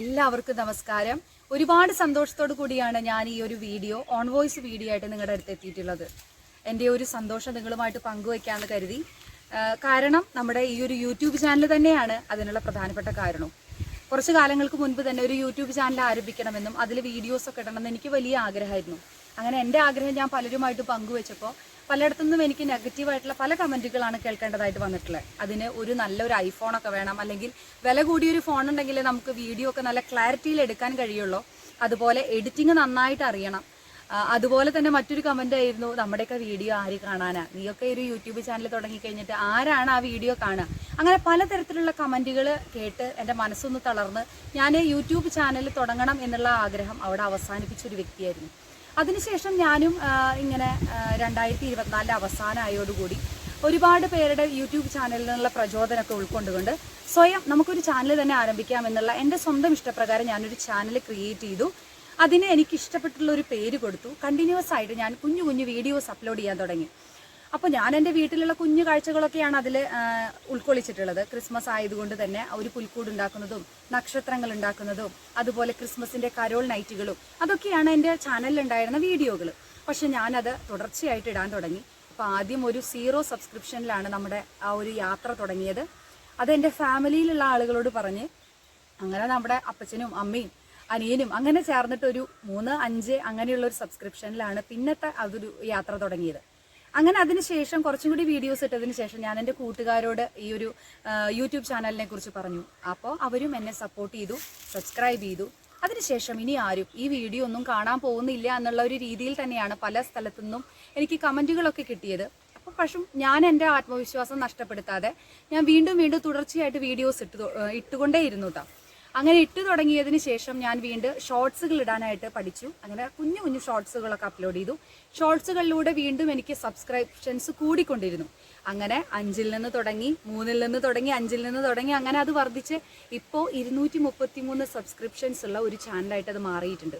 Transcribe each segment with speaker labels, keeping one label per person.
Speaker 1: എല്ലാവർക്കും നമസ്കാരം. ഒരുപാട് സന്തോഷത്തോടു കൂടിയാണ് ഞാൻ ഈ ഒരു വീഡിയോ ഓൺ വോയിസ് വീഡിയോ ആയിട്ട് നിങ്ങളുടെ അടുത്ത് എത്തിയിട്ടുള്ളത്. എന്റെ ഒരു സന്തോഷം നിങ്ങളുമായിട്ട് പങ്കുവയ്ക്കാമെന്ന് കരുതി. കാരണം നമ്മുടെ ഈ ഒരു യൂട്യൂബ് ചാനൽ തന്നെയാണ് അതിനുള്ള പ്രധാനപ്പെട്ട കാരണം. കുറച്ച് കാലങ്ങൾക്ക് മുൻപ് തന്നെ ഒരു യൂട്യൂബ് ചാനൽ ആരംഭിക്കണമെന്നും അതിൽ വീഡിയോസ് ഒക്കെ ഇടണമെന്ന് എനിക്ക് വലിയ ആഗ്രഹമായിരുന്നു. അങ്ങനെ എന്റെ ആഗ്രഹം ഞാൻ പലരുമായിട്ട് പങ്കുവെച്ചപ്പോൾ പലയിടത്തുനിന്നും എനിക്ക് നെഗറ്റീവായിട്ടുള്ള പല കമന്റുകളാണ് കേൾക്കേണ്ടതായിട്ട് വന്നിട്ടുള്ളത്. അതിന് ഒരു നല്ലൊരു ഐഫോൺ ഒക്കെ വേണം. അല്ലെങ്കിൽ വില കൂടിയൊരു ഫോൺ ഉണ്ടെങ്കിൽ നമുക്ക് വീഡിയോ ഒക്കെ നല്ല ക്ലാരിറ്റിയിൽ എടുക്കാൻ കഴിയുള്ളൂ. അതുപോലെ എഡിറ്റിംഗ് നന്നായിട്ട് അറിയണം. അതുപോലെ തന്നെ മറ്റൊരു കമന്റ് ആയിരുന്നു നമ്മുടെയൊക്കെ വീഡിയോ ആര് കാണാനാ? നീയൊക്കെ ഒരു യൂട്യൂബ് ചാനൽ തുടങ്ങി കഴിഞ്ഞിട്ട് ആരാണ് ആ വീഡിയോ കാണുക? അങ്ങനെ പലതരത്തിലുള്ള കമന്റുകൾ കേട്ട് എന്റെ മനസ്സൊന്ന് തളർന്ന് ഞാൻ യൂട്യൂബ് ചാനൽ തുടങ്ങണം എന്നുള്ള ആഗ്രഹം അവിടെ അവസാനിപ്പിച്ച ഒരു വ്യക്തിയായിരുന്നു. അതിനുശേഷം ഞാനും ഇങ്ങനെ രണ്ടായിരത്തി ഇരുപത്തിനാലിന്റെ അവസാനമായോടുകൂടി ഒരുപാട് പേരുടെ യൂട്യൂബ് ചാനലിൽ നിന്നുള്ള പ്രചോദനമൊക്കെ ഉൾക്കൊണ്ടുകൊണ്ട് സ്വയം നമുക്കൊരു ചാനൽ തന്നെ ആരംഭിക്കാം എന്നുള്ള എന്റെ സ്വന്തം ഇഷ്ടപ്രകാരം ഞാനൊരു ചാനൽ ക്രിയേറ്റ് ചെയ്തു. അതിന് എനിക്ക് ഇഷ്ടപ്പെട്ടുള്ള ഒരു പേര് കൊടുത്തു. കണ്ടിന്യൂസ് ആയിട്ട് ഞാൻ കുഞ്ഞു കുഞ്ഞു വീഡിയോസ് അപ്ലോഡ് ചെയ്യാൻ തുടങ്ങി. അപ്പോൾ ഞാൻ എന്റെ വീട്ടിലുള്ള കുഞ്ഞു കാഴ്ചകളൊക്കെയാണ് അതിൽ ഉൾക്കൊള്ളിച്ചിട്ടുള്ളത്. ക്രിസ്മസ് ആയതുകൊണ്ട് തന്നെ ഒരു പുൽക്കൂട് ഉണ്ടാക്കുന്നതും നക്ഷത്രങ്ങൾ ഉണ്ടാക്കുന്നതും അതുപോലെ ക്രിസ്മസിന്റെ കരോൾ നൈറ്റുകളും അതൊക്കെയാണ് എന്റെ ചാനലിൽ ഉണ്ടായിരുന്ന വീഡിയോകൾ പക്ഷെ ഞാനത് തുടർച്ചയായിട്ട് ഇടാൻ തുടങ്ങി. അപ്പോൾ ആദ്യം ഒരു സീറോ സബ്സ്ക്രിപ്ഷനിലാണ് നമ്മുടെ ആ ഒരു യാത്ര തുടങ്ങിയത്. അത് എന്റെ ഫാമിലിയിലുള്ള ആളുകളോട് പറഞ്ഞ് അങ്ങനെ നമ്മുടെ അപ്പച്ചനും അമ്മയും അനിയനും അങ്ങനെ ചേർന്നിട്ടൊരു മൂന്ന് അഞ്ച് അങ്ങനെയുള്ള ഒരു സബ്സ്ക്രിപ്ഷനിലാണ് പിന്നത്തെ അതൊരു യാത്ര തുടങ്ങിയത്. അങ്ങനെ അതിനുശേഷം കുറച്ചും കൂടി വീഡിയോസ് ഇട്ടതിന് ശേഷം ഞാൻ എന്റെ കൂട്ടുകാരോട് ഈ ഒരു യൂട്യൂബ് ചാനലിനെ കുറിച്ച് പറഞ്ഞു. അപ്പോൾ അവരും എന്നെ സപ്പോർട്ട് ചെയ്തു സബ്സ്ക്രൈബ് ചെയ്തു. അതിനുശേഷം ഇനി ആരും ഈ വീഡിയോ ഒന്നും കാണാൻ പോകുന്നില്ല എന്നുള്ള ഒരു രീതിയിൽ തന്നെയാണ് പല സ്ഥലത്തു നിന്നും എനിക്ക് കമന്റുകളൊക്കെ കിട്ടിയത്. അപ്പോൾ പക്ഷേ ഞാൻ എന്റെ ആത്മവിശ്വാസം നഷ്ടപ്പെടുത്താതെ ഞാൻ വീണ്ടും വീണ്ടും തുടർച്ചയായിട്ട് വീഡിയോസ് ഇട്ട് ഇട്ടുകൊണ്ടേയിരുന്നു കേട്ടോ അങ്ങനെ ഇട്ട് തുടങ്ങിയതിന് ശേഷം ഞാൻ വീണ്ടും ഷോർട്സുകൾ ഇടാനായിട്ട് പഠിച്ചു. അങ്ങനെ കുഞ്ഞു കുഞ്ഞു ഷോർട്സുകളൊക്കെ അപ്ലോഡ് ചെയ്തു. ഷോർട്സുകളിലൂടെ വീണ്ടും എനിക്ക് സബ്സ്ക്രിപ്ഷൻസ് കൂടിക്കൊണ്ടിരുന്നു. അങ്ങനെ അഞ്ചിൽ നിന്ന് തുടങ്ങി മൂന്നിൽ നിന്ന് തുടങ്ങി അഞ്ചിൽ നിന്ന് തുടങ്ങി അങ്ങനെ അത് വർദ്ധിച്ച് ഇപ്പോൾ ഇരുന്നൂറ്റി മുപ്പത്തി മൂന്ന് സബ്സ്ക്രിപ്ഷൻസ് ഉള്ള ഒരു ചാനലായിട്ട് അത് മാറിയിട്ടുണ്ട്.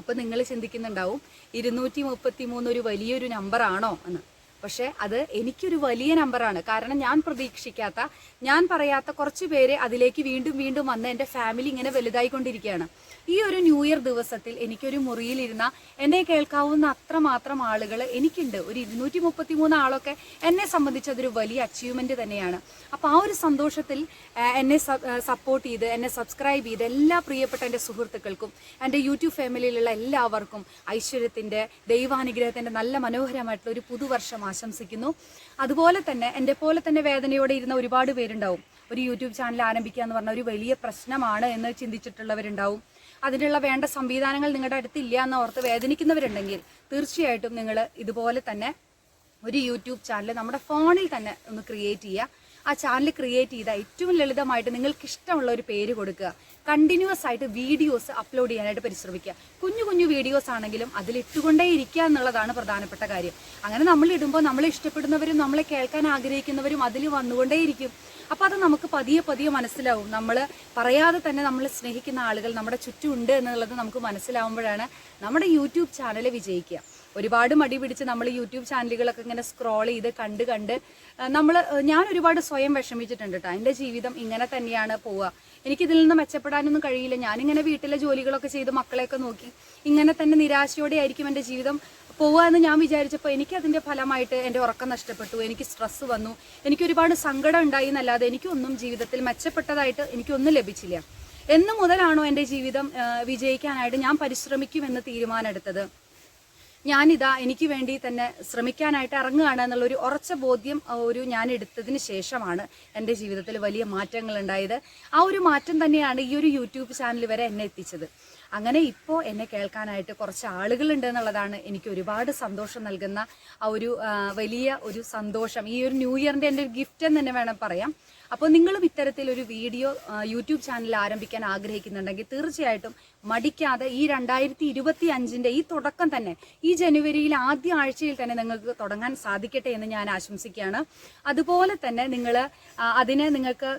Speaker 1: അപ്പോൾ നിങ്ങൾ ചിന്തിക്കുന്നുണ്ടാവും ഇരുന്നൂറ്റി മുപ്പത്തി മൂന്ന് ഒരു വലിയൊരു നമ്പറാണോ എന്ന്. പക്ഷേ അത് എനിക്കൊരു വലിയ നമ്പറാണ്. കാരണം ഞാൻ പ്രതീക്ഷിക്കാത്ത ഞാൻ പറയാത്ത കുറച്ച് പേര് അതിലേക്ക് വീണ്ടും വീണ്ടും വന്ന് എന്റെ ഫാമിലി ഇങ്ങനെ വലുതായിക്കൊണ്ടിരിക്കുകയാണ്. ഈ ഒരു ന്യൂ ഇയർ ദിവസത്തിൽ എനിക്കൊരു മുറിയിലിരുന്ന എന്നെ കേൾക്കാവുന്ന അത്രമാത്രം ആളുകൾ എനിക്കുണ്ട്. ഒരു ഇരുന്നൂറ്റി മുപ്പത്തി മൂന്ന് ആളൊക്കെ എന്നെ സംബന്ധിച്ച് അതൊരു വലിയ അച്ചീവ്മെന്റ് തന്നെയാണ്. അപ്പോൾ ആ ഒരു സന്തോഷത്തിൽ എന്നെ സപ്പോർട്ട് ചെയ്ത് എന്നെ സബ്സ്ക്രൈബ് ചെയ്ത് എല്ലാ പ്രിയപ്പെട്ട എന്റെ സുഹൃത്തുക്കൾക്കും എന്റെ യൂട്യൂബ് ഫാമിലിയിലുള്ള എല്ലാവർക്കും ഐശ്വര്യത്തിന്റെ ദൈവാനുഗ്രഹത്തിന്റെ നല്ല മനോഹരമായിട്ടുള്ള ഒരു പുതുവർഷം ആശംസിക്കുന്നു. അതുപോലെ തന്നെ എന്റെ പോലെ തന്നെ വേദനയോടെ ഇരുന്ന ഒരുപാട് പേരുണ്ടാവും. ഒരു യൂട്യൂബ് ചാനൽ ആരംഭിക്കുക എന്ന് പറഞ്ഞ ഒരു വലിയ പ്രശ്നമാണ് എന്ന് ചിന്തിച്ചിട്ടുള്ളവരുണ്ടാവും. അതിനുള്ള വേണ്ട സംവിധാനങ്ങൾ നിങ്ങളുടെ അടുത്തില്ല എന്ന് ഓർത്ത് വേദനിക്കുന്നവരുണ്ടെങ്കിൽ തീർച്ചയായിട്ടും നിങ്ങൾ ഇതുപോലെ തന്നെ ഒരു യൂട്യൂബ് ചാനൽ നമ്മുടെ ഫോണിൽ തന്നെ ഒന്ന് ക്രിയേറ്റ് ചെയ്യുക. ആ ചാനൽ ക്രിയേറ്റ് ചെയ്ത ഏറ്റവും ലളിതമായിട്ട് നിങ്ങൾക്ക് ഇഷ്ടമുള്ള ഒരു പേര് കൊടുക്കുക. കണ്ടിന്യൂസ് ആയിട്ട് വീഡിയോസ് അപ്ലോഡ് ചെയ്യാനായിട്ട് പരിശ്രമിക്കുക. കുഞ്ഞു കുഞ്ഞു വീഡിയോസ് ആണെങ്കിലും അതിലിട്ടുകൊണ്ടേ ഇരിക്കുക എന്നുള്ളതാണ് പ്രധാനപ്പെട്ട കാര്യം. അങ്ങനെ നമ്മൾ ഇടുമ്പോൾ നമ്മളെ ഇഷ്ടപ്പെടുന്നവരും നമ്മളെ കേൾക്കാൻ ആഗ്രഹിക്കുന്നവരും അതിൽ വന്നുകൊണ്ടേയിരിക്കും അപ്പോൾ അത് നമുക്ക് പതിയെ പതിയെ മനസ്സിലാവും. നമ്മൾ പറയാതെ തന്നെ നമ്മൾ സ്നേഹിക്കുന്ന ആളുകൾ നമ്മുടെ ചുറ്റുമുണ്ട് എന്നുള്ളത് നമുക്ക് മനസ്സിലാവുമ്പോഴാണ് നമ്മുടെ യൂട്യൂബ് ചാനൽ വിജയിക്കുക. ഒരുപാട് മടി പിടിച്ച് നമ്മൾ യൂട്യൂബ് ചാനലുകളൊക്കെ ഇങ്ങനെ സ്ക്രോൾ ചെയ്ത് കണ്ട് കണ്ട് നമ്മൾ ഞാൻ ഒരുപാട് സ്വയം വിഷമിച്ചിട്ടുണ്ട് കേട്ടോ എന്റെ ജീവിതം ഇങ്ങനെ തന്നെയാണ് പോവുക. എനിക്കിതിൽ നിന്ന് മെച്ചപ്പെടാനൊന്നും കഴിയില്ല. ഞാനിങ്ങനെ വീട്ടിലെ ജോലികളൊക്കെ ചെയ്ത് മക്കളെയൊക്കെ നോക്കി ഇങ്ങനെ തന്നെ നിരാശയോടെ ആയിരിക്കും എന്റെ ജീവിതം പോവുക എന്ന് ഞാൻ വിചാരിച്ചപ്പോൾ എനിക്ക് അതിന്റെ ഫലമായിട്ട് എന്റെ ഉറക്കം നഷ്ടപ്പെട്ടു. എനിക്ക് സ്ട്രെസ് വന്നു. എനിക്ക് ഒരുപാട് സങ്കടം ഉണ്ടായി എന്നല്ലാതെ എനിക്കൊന്നും ജീവിതത്തിൽ മെച്ചപ്പെട്ടതായിട്ട് എനിക്കൊന്നും ലഭിച്ചില്ല. എന്ന് മുതലാണോ എന്റെ ജീവിതം വിജയിക്കാനായിട്ട് ഞാൻ പരിശ്രമിക്കുമെന്ന് തീരുമാനമെടുത്തത്? ഞാനിതാ എനിക്ക് വേണ്ടി തന്നെ ശ്രമിക്കാനായിട്ട് ഇറങ്ങുകയാണ് എന്നുള്ളൊരു ഉറച്ച ബോധ്യം ഒരു ഞാൻ എടുത്തതിന് ശേഷമാണ് എന്റെ ജീവിതത്തിൽ വലിയ മാറ്റങ്ങൾ ഉണ്ടായത്. ആ ഒരു മാറ്റം തന്നെയാണ് ഈ ഒരു യൂട്യൂബ് ചാനൽ വരെ എന്നെ എത്തിച്ചത്. അങ്ങനെ ഇപ്പോൾ എന്നെ കേൾക്കാനായിട്ട് കുറച്ച് ആളുകളുണ്ട് എന്നുള്ളതാണ് എനിക്ക് ഒരുപാട് സന്തോഷം നൽകുന്ന ആ ഒരു വലിയ ഒരു സന്തോഷം. ഈ ഒരു ന്യൂ ഇയറിന്റെ എന്റെ ഗിഫ്റ്റ് എന്ന് തന്നെ വേണം പറയാം. അപ്പോൾ നിങ്ങളും ഇത്തരത്തിൽ ഒരു വീഡിയോ യൂട്യൂബ് ചാനൽ ആരംഭിക്കാൻ ആഗ്രഹിക്കുന്നുണ്ടെങ്കിൽ തീർച്ചയായിട്ടും മടിക്കാതെ ഈ രണ്ടായിരത്തി ഇരുപത്തി അഞ്ചിന്റെ ഈ തുടക്കം തന്നെ ഈ ജനുവരിയിൽ ആദ്യ ആഴ്ചയിൽ തന്നെ നിങ്ങൾക്ക് തുടങ്ങാൻ സാധിക്കട്ടെ എന്ന് ഞാൻ ആശംസിക്കുകയാണ്. അതുപോലെ തന്നെ നിങ്ങൾ അതിനെ നിങ്ങൾക്ക്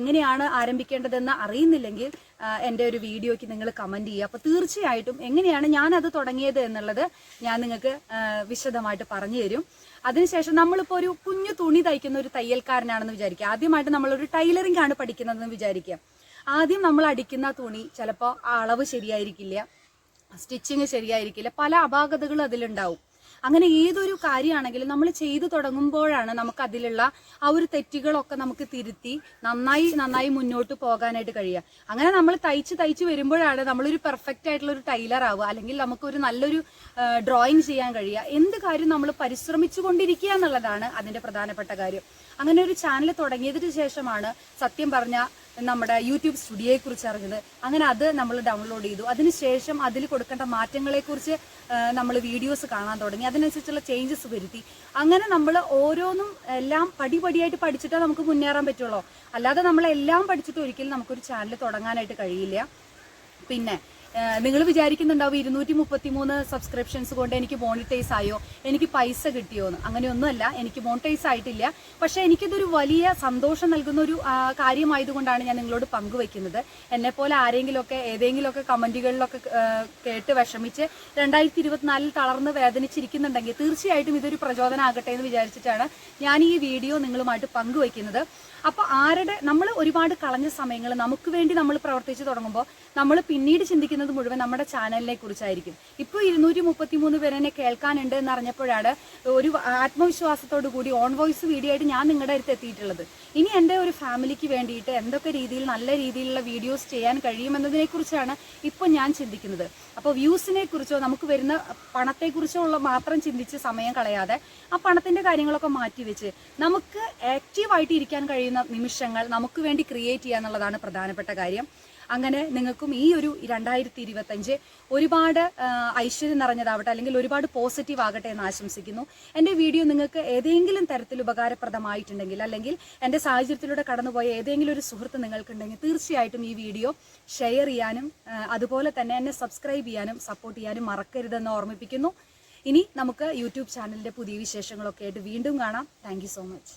Speaker 1: എങ്ങനെയാണ് ആരംഭിക്കേണ്ടതെന്ന് അറിയുന്നില്ലെങ്കിൽ എന്റെ ഒരു വീഡിയോയ്ക്ക് നിങ്ങൾ കമന്റ് ചെയ്യുക. അപ്പോൾ തീർച്ചയായിട്ടും എങ്ങനെയാണ് ഞാനത് തുടങ്ങിയത് എന്നുള്ളത് ഞാൻ നിങ്ങൾക്ക് വിശദമായിട്ട് പറഞ്ഞു തരും. അതിനുശേഷം നമ്മളിപ്പോൾ ഒരു കുഞ്ഞു തുണി തയ്ക്കുന്ന ഒരു തയ്യൽക്കാരനാണെന്ന് വിചാരിക്കുക. ആദ്യമായിട്ട് നമ്മളൊരു ടൈലറിംഗ് ആണ് പഠിക്കുന്നതെന്ന് വിചാരിക്കുക. ആദ്യം നമ്മൾ അടിക്കുന്ന തുണി ചിലപ്പോൾ അളവ് ശരിയായിരിക്കില്ല സ്റ്റിച്ചിങ് ശരിയായിരിക്കില്ല പല അപാകതകളും അതിലുണ്ടാവും. അങ്ങനെ ഏതൊരു കാര്യമാണെങ്കിലും നമ്മൾ ചെയ്തു തുടങ്ങുമ്പോഴാണ് നമുക്ക് അതിലുള്ള ആ ഒരു തെറ്റുകളൊക്കെ നമുക്ക് തിരുത്തി നന്നായി നന്നായി മുന്നോട്ട് പോകാനായിട്ട് കഴിയുക. അങ്ങനെ നമ്മൾ തയ്ച്ച് തയ്ച്ച് വരുമ്പോഴാണ് നമ്മളൊരു പെർഫെക്റ്റ് ആയിട്ടുള്ള ഒരു ടൈലർ ആവുക. അല്ലെങ്കിൽ നമുക്കൊരു നല്ലൊരു ഡ്രോയിങ് ചെയ്യാൻ കഴിയുക. എന്ത് കാര്യം നമ്മൾ പരിശ്രമിച്ചു കൊണ്ടിരിക്കുക എന്നുള്ളതാണ് അതിന്റെ പ്രധാനപ്പെട്ട കാര്യം. അങ്ങനെ ഒരു ചാനൽ തുടങ്ങിയതിന് ശേഷമാണ് സത്യം പറഞ്ഞ നമ്മുടെ യൂട്യൂബ് സ്റ്റുഡിയോയെ കുറിച്ച് അറിഞ്ഞത്. അങ്ങനെ അത് നമ്മൾ ഡൗൺലോഡ് ചെയ്തു. അതിനുശേഷം അതിൽ കൊടുക്കേണ്ട മാറ്റങ്ങളെ കുറിച്ച് നമ്മൾ വീഡിയോസ് കാണാൻ തുടങ്ങി. അതിനനുസരിച്ചുള്ള ചേഞ്ചസ് വരുത്തി. അങ്ങനെ നമ്മൾ ഓരോന്നും എല്ലാം പടിപടിയായിട്ട് പഠിച്ചിട്ടേ നമുക്ക് മുന്നേറാൻ പറ്റുള്ളൂ. അല്ലാതെ നമ്മളെല്ലാം പഠിച്ചിട്ട് ഒരിക്കലും നമുക്കൊരു ചാനൽ തുടങ്ങാനായിട്ട് കഴിയില്ല. പിന്നെ നിങ്ങൾ വിചാരിക്കുന്നുണ്ടാവും ഇരുന്നൂറ്റി മുപ്പത്തി മൂന്ന് സബ്സ്ക്രിപ്ഷൻസ് കൊണ്ട് എനിക്ക് മോണിറ്റൈസ് ആയോ? എനിക്ക് പൈസ കിട്ടിയോ എന്ന് അങ്ങനെയൊന്നുമല്ല എനിക്ക് മോണിറ്റൈസ് ആയിട്ടില്ല. പക്ഷെ എനിക്കിതൊരു വലിയ സന്തോഷം നൽകുന്ന ഒരു കാര്യമായതുകൊണ്ടാണ് ഞാൻ നിങ്ങളോട് പങ്കുവെക്കുന്നത്. പോലെ ആരെങ്കിലുമൊക്കെ ഏതെങ്കിലുമൊക്കെ കമന്റുകളിലൊക്കെ കേട്ട് വിഷമിച്ച് രണ്ടായിരത്തി ഇരുപത്തിനാലിൽ തളർന്ന് വേദനിച്ചിരിക്കുന്നുണ്ടെങ്കിൽ തീർച്ചയായിട്ടും ഇതൊരു പ്രചോദനമാകട്ടെ എന്ന് വിചാരിച്ചിട്ടാണ് ഞാൻ ഈ വീഡിയോ നിങ്ങളുമായിട്ട് പങ്കുവെക്കുന്നത്. അപ്പൊ ആരുടെ നമ്മൾ ഒരുപാട് കളഞ്ഞ സമയങ്ങൾ നമുക്ക് വേണ്ടി നമ്മൾ പ്രവർത്തിച്ചു തുടങ്ങുമ്പോൾ നമ്മൾ പിന്നീട് ചിന്തിക്കുന്നത് മുഴുവൻ നമ്മുടെ ചാനലിനെ കുറിച്ചായിരിക്കും. ഇപ്പോൾ ഇരുന്നൂറ്റി മുപ്പത്തി മൂന്ന് പേരെ എന്നെ കേൾക്കാനുണ്ട് എന്ന് അറിഞ്ഞപ്പോഴാണ് ഒരു ആത്മവിശ്വാസത്തോടു കൂടി ഓൺ വോയിസ് വീഡിയോ ആയിട്ട് ഞാൻ നിങ്ങളുടെ അടുത്ത് എത്തിയിട്ടുള്ളത്. ഇനി എന്റെ ഒരു ഫാമിലിക്ക് വേണ്ടിയിട്ട് എന്തൊക്കെ രീതിയിൽ നല്ല രീതിയിലുള്ള വീഡിയോസ് ചെയ്യാൻ കഴിയുമെന്നതിനെക്കുറിച്ചാണ് ഇപ്പോൾ ഞാൻ ചിന്തിക്കുന്നത്. അപ്പോൾ വ്യൂസിനെ കുറിച്ചോ നമുക്ക് വരുന്ന പണത്തെക്കുറിച്ചോ ഉള്ള മാത്രം ചിന്തിച്ച് സമയം കളയാതെ ആ പണത്തിന്റെ കാര്യങ്ങളൊക്കെ മാറ്റിവെച്ച് നമുക്ക് ആക്റ്റീവായിട്ട് ഇരിക്കാൻ കഴിയുന്ന നിമിഷങ്ങൾ നമുക്ക് വേണ്ടി ക്രിയേറ്റ് ചെയ്യുക പ്രധാനപ്പെട്ട കാര്യം. അങ്ങനെ നിങ്ങൾക്കും ഈ ഒരു രണ്ടായിരത്തി ഇരുപത്തഞ്ച് ഒരുപാട് ഐശ്വര്യം നിറഞ്ഞതാവട്ടെ അല്ലെങ്കിൽ ഒരുപാട് പോസിറ്റീവ് ആകട്ടെ എന്ന് ആശംസിക്കുന്നു. എന്റെ വീഡിയോ നിങ്ങൾക്ക് ഏതെങ്കിലും തരത്തിൽ ഉപകാരപ്രദമായിട്ടുണ്ടെങ്കിൽ അല്ലെങ്കിൽ എന്റെ സാഹചര്യത്തിലൂടെ കടന്നുപോയ ഏതെങ്കിലും ഒരു സുഹൃത്ത് നിങ്ങൾക്കുണ്ടെങ്കിൽ തീർച്ചയായിട്ടും ഈ വീഡിയോ ഷെയർ ചെയ്യാനും അതുപോലെ തന്നെ എന്നെ സബ്സ്ക്രൈബ് ചെയ്യാനും സപ്പോർട്ട് ചെയ്യാനും മറക്കരുതെന്ന് ഓർമ്മിപ്പിക്കുന്നു. ഇനി നമുക്ക് യൂട്യൂബ് ചാനലിന്റെ പുതിയ വിശേഷങ്ങളൊക്കെ ആയിട്ട് വീണ്ടും കാണാം. Thank so much